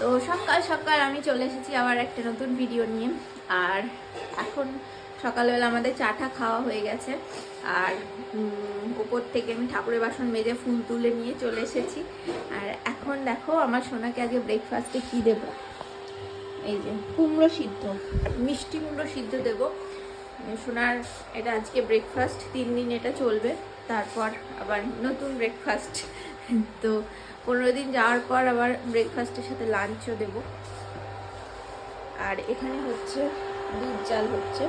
তো সকাল সকাল আমি চলে এসেছি আবার একটা নতুন ভিডিও নিয়ে। আর এখন সকালবেলা আমাদের চাটা খাওয়া হয়ে গেছে। আর উপর থেকে আমি ঠাকুরের বাসন মেজে ফুল তুলে নিয়ে চলে এসেছি। আর এখন দেখো আমার সোনাকে আগে ব্রেকফাস্টে কী দেবো? এই যে কুমড়ো সিদ্ধ, মিষ্টি কুমড়ো সিদ্ধ দেবো। সোনার এটা আজকে ব্রেকফাস্ট তিন দিন এটা চলবে। তারপর আবার নতুন ব্রেকফাস্ট তো পনেরো দিন যাওয়ার পর আবার ব্রেকফাস্টের সাথে লাঞ্চও দেব। আর এখানে হচ্ছে দুধ জাল হচ্ছে।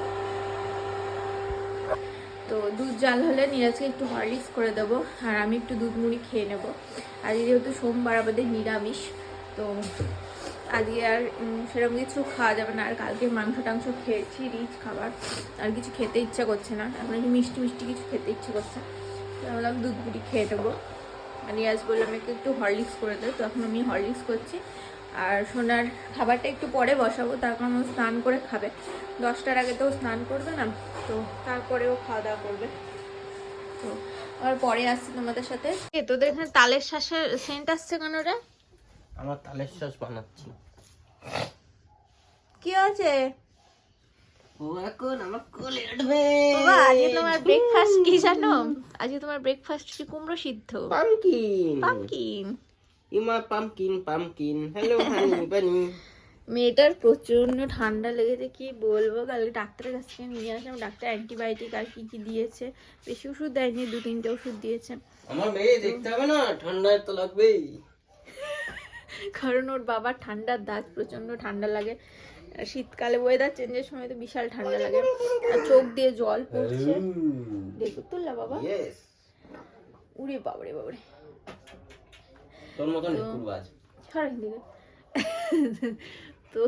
তো দুধ জাল হলে নিরাজকে একটু হরলিক্স করে দেবো, আর আমি একটু দুধ মুড়ি খেয়ে নেব। আর যেহেতু সোমবার আমাদের নিরামিষ, তো আজকে আর সেরকম কিছু খাওয়া যাবে না। আর কালকে মাংস টাংস খেয়েছি, রিচ খাবার। আর কিছু খেতে ইচ্ছা করছে না। এখন একটু মিষ্টি মিষ্টি কিছু খেতে ইচ্ছে করছে। তো আমি বললাম দুধ মুড়ি খেয়ে নেব। রিয়াজ বললাম আমাকে একটু হরলিক্স করে দেয় তো এখন আমি হরলিক্স করছি। আর সোনার খাবারটা একটু পরে বসাবো তার কারণ ও স্নান করে খাবে। দশটার আগে তো ও স্নান করবে না তো তারপরেও খাওয়া দাওয়া করবে। তো আবার পরে আসছি তোমাদের সাথে। এ, তোদের এখানে তালের শ্বাসের সেন্ট আসছে কেন রে? আমার তালের শ্বাস বানাচ্ছি। কি আছে ও এখন আমার কোলে উঠবে বাবা আজকে তোমার ব্রেকফাস্ট কি জানো? আজকে তোমার ব্রেকফাস্ট হচ্ছে কুমড়ো সিদ্ধ। Pumpkin pumpkin Emma pumpkin pumpkin hello honey bunny মেয়েটার প্রচণ্ড ঠান্ডা লেগেছে কি বলব? কালকে ডাক্তারের কাছ থেকে নিয়ে আসলাম ডাক্তার অ্যান্টিবায়োটিক আর কি কি দিয়েছে। বেশি ওষুধ দেয়নি দু তিনটে ওষুধ দিয়েছে। আমার মেয়ে দেখতে হবে না ঠান্ডায় তো লাগবেই। কারণ ওর বাবার ঠান্ডার দাগ প্রচণ্ড ঠান্ডা লাগে। শীতকালে ওয়েদার চেঞ্জের সময় তো বিশাল ঠান্ডা লাগে। আর চোখ দিয়ে জল পড়ছে। দেখো তুললা বাবা। উড়ে বাবরে বাবরে। তোর মতন ছাড়েন দিকে তো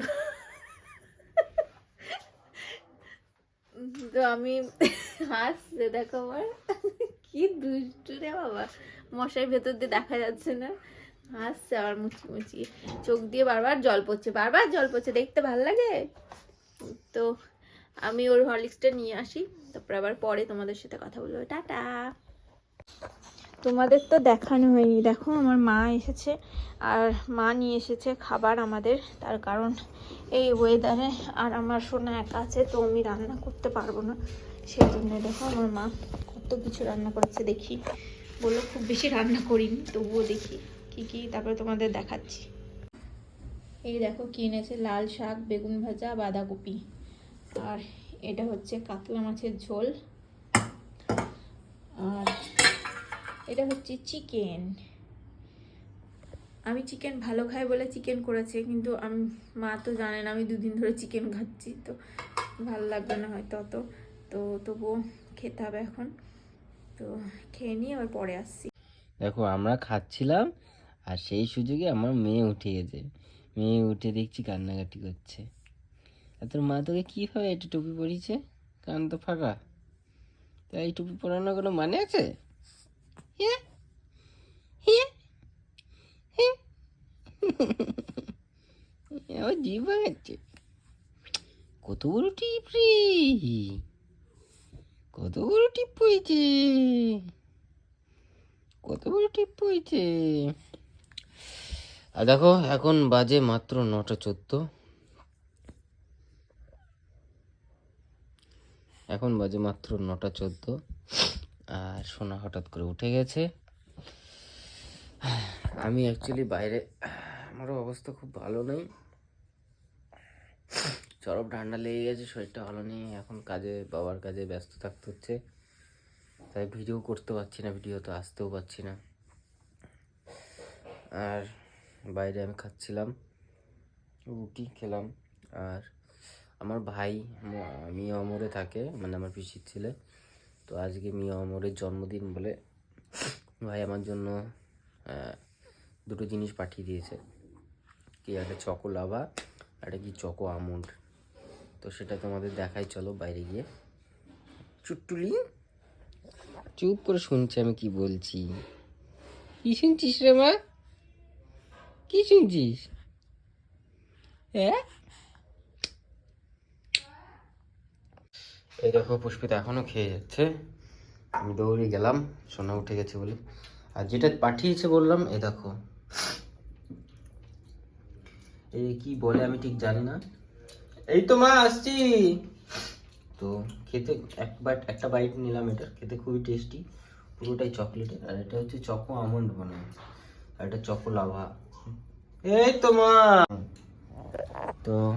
তো আমি হাসছে দেখো আমার। কি দুষ্টু রে বাবা। মশার ভেতর দিয়ে দেখা যাচ্ছে না। হাসছে আবার মুচি মুচি চোখ দিয়ে বারবার জল পড়ছে, বারবার জল পড়ছে, দেখতে ভালো লাগে? তো আমি ওর হরলিক্সটা নিয়ে আসি, তারপর আবার পরে তোমাদের সাথে কথা বলব। টাটা! তোমাদের তো দেখানো হয়নি, দেখো আমার মা এসেছে, আর মা নিয়ে এসেছে খাবার আমাদের, তার কারণ এই ওয়েদারে আর আমার সোনা একা আছে, তো আমি রান্না করতে পারব না। সেই জন্য দেখো আমার মা কত কিছু রান্না করেছে, দেখি। বলল, খুব বেশি রান্না করিনি, তবুও দেখি। কি কি, তারপরে তোমাদের দেখাচ্ছি। এই দেখো কি এনেছে, লাল শাক, বেগুন ভাজা, বাঁধাকপি। আর এটা হচ্ছে কাতলা মাছের ঝোল। আর এটা হচ্ছে চিকেন। আমি চিকেন ভালো খাই বলে চিকেন করেছে, কিন্তু আমি, মা তো জানেন আমি দুদিন ধরে চিকেন খাচ্ছি, তো ভালো লাগবে না হয়তো অত। তো তবুও খেতে হবে এখন। তো খেয়ে নিয়ে আবার পরে আসছি। দেখো, আমরা খাচ্ছিলাম আর সেই সুযোগে আমার মেয়ে উঠে গেছে। মেয়ে উঠে দেখছি কান্নাকাটি করছে। আর তোর মা তোকে কীভাবে এটা টুপি পরিয়েছে? কান তো ফাঁকা। তা এই টুপি পরানোর কোনো মানে আছে? হ্যাঁ হ্যাঁ হ্যাঁ কত বড় টিপ রে! কত বড় টিপ পড়েছে। কত বড় টিপ হয়েছে আর দেখো, এখন বাজে মাত্র নটা চোদ্দ। এখন বাজে মাত্র নটা চোদ্দ। আর সোনা হঠাৎ করে উঠে গেছে। আমি অ্যাকচুয়ালি বাইরে, আমারও অবস্থা খুব ভালো নেই। চরম ঠান্ডা লেগে গেছে, শরীরটা ভালো নেই। এখন কাজে, বাবার কাজে ব্যস্ত থাকতে হচ্ছে। তাই ভিডিও করতে পারছি না ভিডিও তো আসতেও পারছি না। আর বাইরে আমি খাচ্ছিলাম, রুটি খেলাম। আর আমার ভাই মিয়া অমরে থাকে মানে আমার পিসির ছেলে। তো আজকে মিয়া অমরের জন্মদিন বলে ভাই আমার জন্য দুটো জিনিস পাঠিয়ে দিয়েছে। কি, একটা চকো লাভা একটা কি, চকো আমন্ড। তো সেটা তোমাদের দেখাই, চলো বাইরে গিয়ে। চুট্টুলি, চুপ করে শুনছি আমি কি বলছি। কি শুনছিস রে মা? কি শুনছিস হ্যাঁ এই দেখো, পুষ্পিতা এখনও খেয়ে যাচ্ছে। আমি দৌড়ে গেলাম, সোনা উঠে গেছে বলে। আর যেটা পাঠিয়েছে বললাম, এ দেখো। এই কি বলে আমি ঠিক জানি না। এই তো মা, আসছি। তো খেতে এক বাইট একটা বাইট নিলাম এটা। খেতে খুবই টেস্টি পুরোটাই চকলেটের আর এটা হচ্ছে চকো আমন্ড বানানো। আর এটা চকো লাভা এই তো মা। তো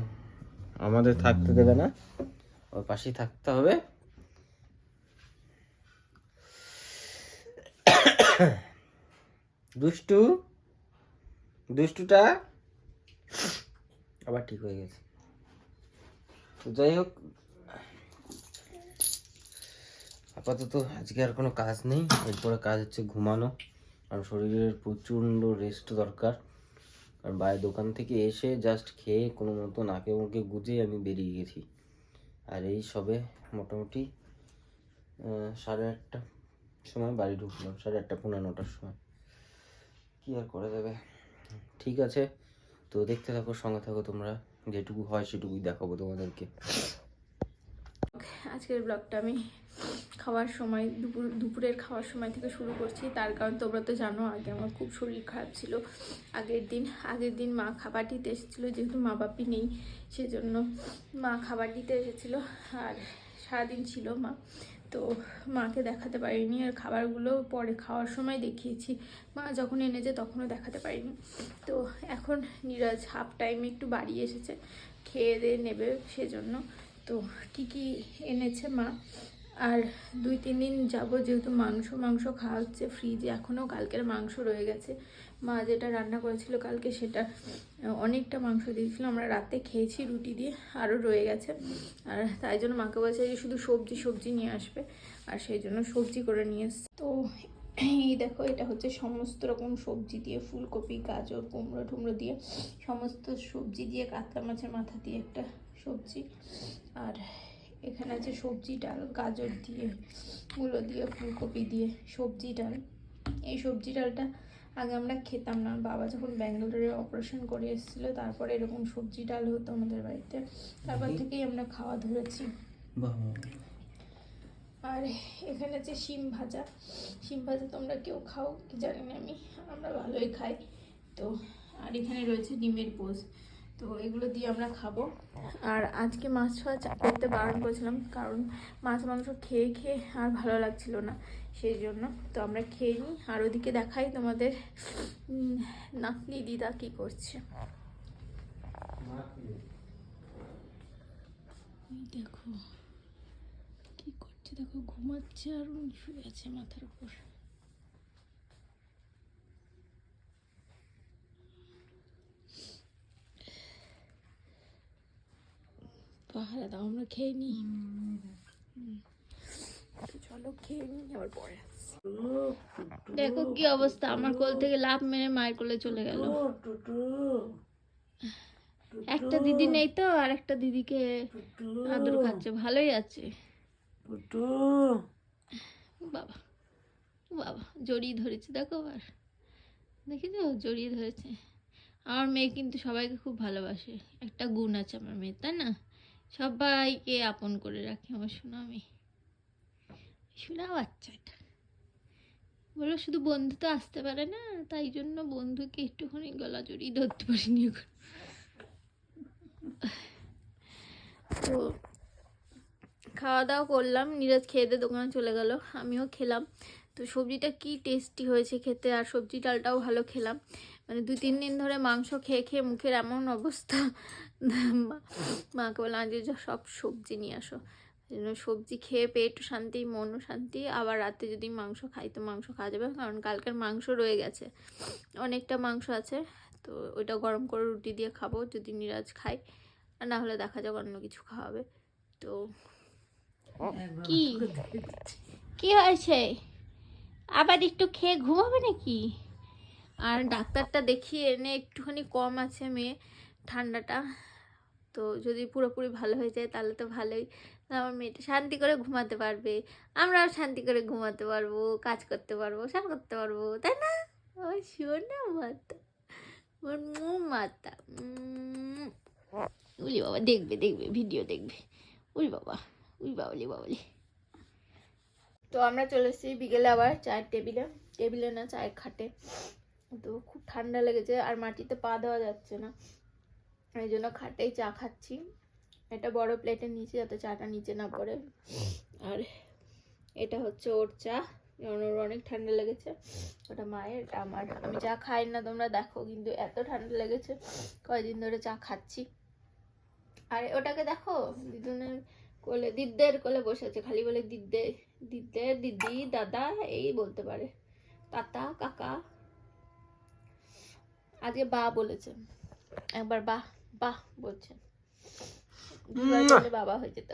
আমাদের থাকতে দেবে না। ওর পাশেই থাকতে হবে। দুষ্টু। দুষ্টুটা আবার ঠিক হয়ে গেছে। তো যাই হোক, আপাতত আজকে আর কোনো কাজ নেই। এরপরে কাজ হচ্ছে ঘুমানো। আর শরীরের প্রচণ্ড রেস্ট দরকার। আর বাইরে দোকান থেকে এসে জাস্ট খেয়ে কোনো মতো নাকে মুখে গুজে আমি বেরিয়ে গেছি। আর এই সবে মোটামুটি সাড়ে আটটা সময় বাড়ি ঢুকলাম, সাড়ে আটটা পনেরো নটার সময়। কি আর করা যাবে? ঠিক আছে, তো দেখতে থাকো, সঙ্গে থাকো তোমরা, যেটুকু হয় সেটুকুই দেখাবো তোমাদেরকে। আজকের ব্লগটা আমি খাওয়ার সময়, দুপুর, দুপুরের খাওয়ার সময় থেকে শুরু করছি। তার কারণ তোমরা তো জানো, আগে আমার খুব শরীর খারাপ ছিল। আগের দিন আগের দিন মা খাবার দিতে এসেছিল, যেহেতু মা বাপি নেই, সেজন্য মা খাবার দিতে এসেছিল। আর সারাদিন ছিল মা, তো মাকে দেখাতে পারিনি। আর খাবারগুলো পরে খাওয়ার সময় দেখিয়েছি। মা যখন এনেছে তখনও দেখাতে পারিনি। তো এখন নিরাজ হাফ টাইমে একটু বাড়ি এসেছে। খেয়ে দিয়ে নেবে, সেজন্য তো কি কি এনেছে মা? আর দুই, তিন দিন যাব যেহেতু মাংস মাংস খাওয়া হচ্ছে ফ্রিজে এখনও কালকের মাংস রয়ে গেছে। মা যেটা রান্না করেছিল কালকে সেটা অনেকটা মাংস দিয়েছিল। আমরা রাতে খেয়েছি রুটি দিয়ে, আরও রয়ে গেছে। আর তাই জন্য মাকে বলছে যে শুধু সবজি সবজি নিয়ে আসবে। আর সেই জন্য সবজি করে নিয়ে এসছে। তো এই দেখো এটা হচ্ছে সমস্ত রকম সবজি দিয়ে ফুলকপি গাজর কুমড়ো টুমড়ো দিয়ে সমস্ত সবজি দিয়ে কাতলা মাছের মাথা দিয়ে একটা সবজি। আর এখানে আছে সবজি ডাল গাজর দিয়ে মূলো দিয়ে ফুলকপি দিয়ে সবজি ডাল। এই সবজি ডালটা আগে আমরা খেতাম না। বাবা যখন ব্যাঙ্গালোরে অপারেশন করে এসেছিল তারপরে এরকম সবজি ডাল হতো আমাদের বাড়িতে। তারপর থেকেই আমরা খাওয়া ধরেছি। আর এখানে আছে শিম ভাজা শিম ভাজা তোমরা কেউ খাও কি জানি না আমি আমরা ভালোই খাই। তো আর এখানে রয়েছে ডিমের পোজ তো এগুলো দিয়ে আমরা খাব। আর আজকে মাছ ফাছ করতে বারণ করেছিলাম কারণ মাছ মাংস খেয়ে খেয়ে আর ভালো লাগছিল না সেই জন্য। তো আমরা খেয়ে নিই আর ওদিকে দেখাই তোমাদের নাতনি দিদা কী করছে। দেখো। দেখো ঘুমাচ্ছে আর উনি শুয়ে আছে মাথার উপর। পাহারা দাও আমরা খেয়ে নিই চলো খেয়ে নিই আবার পরে দেখো কি অবস্থা আমার কোল থেকে লাভ মেরে মায়ের কোলে চলে গেল। একটা দিদি নেই তো আর একটা দিদিকে আদর খাচ্ছে ভালোই আছে। বাবা বাবা, জড়িয়ে ধরেছে, দেখো আবার। দেখেছ? জড়িয়ে ধরেছে। আমার মেয়ে কিন্তু সবাইকে খুব ভালোবাসে। একটা গুণ আছে আমার মেয়ে তাই না? সবাইকে আপন করে রাখে, আমার শোনা মেয়ে। শোনা বাচ্চা এটা। বলো, শুধু বন্ধু তো আসতে পারে না, তাই জন্য বন্ধুকে একটুখানি গলা জড়িয়ে ধরতে পারিনি এখন তো খাওয়া দাওয়া করলাম, নিরাজ খেয়ে দিয়ে দোকানে চলে গেল, আমিও খেলাম। তো সবজিটা কি টেস্টি হয়েছে খেতে? আর সবজি ডালটাও ভালো খেলাম। মানে দুই তিন দিন ধরে মাংস খেয়ে খেয়ে মুখের এমন অবস্থা। মাকে বললাম, আজকে যা সব সবজি নিয়ে আসো। জন্য সবজি খেয়ে পেট শান্তি মনও শান্তি, আবার রাতে যদি মাংস খাই তো মাংস খাওয়া যাবে, কারণ কালকের মাংস রয়ে গেছে। অনেকটা মাংস আছে, তো ওইটা গরম করে রুটি দিয়ে খাব, যদি নিরাজ খাই আর না হলে দেখা যাক অন্য কিছু খাওয়াবে তো কি? কি হয়েছে? আবার একটু খেয়ে ঘুমাবে নাকি? আর ডাক্তারটা দেখিয়ে এনে একটুখানি কম আছে মেয়ে, ঠান্ডাটা। তো যদি পুরোপুরি ভালো হয়ে যায় তাহলে তো ভালোই। আমার মেয়েটা শান্তি করে ঘুমাতে পারবে। আমরাও শান্তি করে ঘুমাতে পারব, কাজ করতে পারব, সব করতে পারব, তাই না? আমার শোনা মাতা আমার মু মাতা। উলি বাবা, দেখবে দেখবে ভিডিও দেখবে। উলি বাবা। বাবালি তো আমরা চলে এসেছি বিকেলে আবার চায়ের টেবিলে। টেবিলে না চায়ের খাটে। তো খুব ঠান্ডা লেগেছে আর মাটিতে পা দেওয়া যাচ্ছে না। এই জন্য খাটেই চা খাচ্ছি। এটা বড় প্লেটের নিচে যাতে চাটা নিচে না পড়ে। আর এটা হচ্ছে ওর চা। ওর অনেক ঠান্ডা লেগেছে। ওটা মায়ের আমার। আমি চা খাই না, তোমরা দেখো, কিন্তু এত ঠান্ডা লেগেছে। কয়দিন ধরে চা খাচ্ছি। আর, ওটাকে দেখো দিদুনের কোলে দিদ্দের কোলে বসে আছে খালি বলে দিদ্দে দিদ্দে দিদি দাদা এই বলতে পারে। তাতা কাকা। আজকে বা বলেছেন একবার বা বা বলছেন বাবা হয়ে যেত।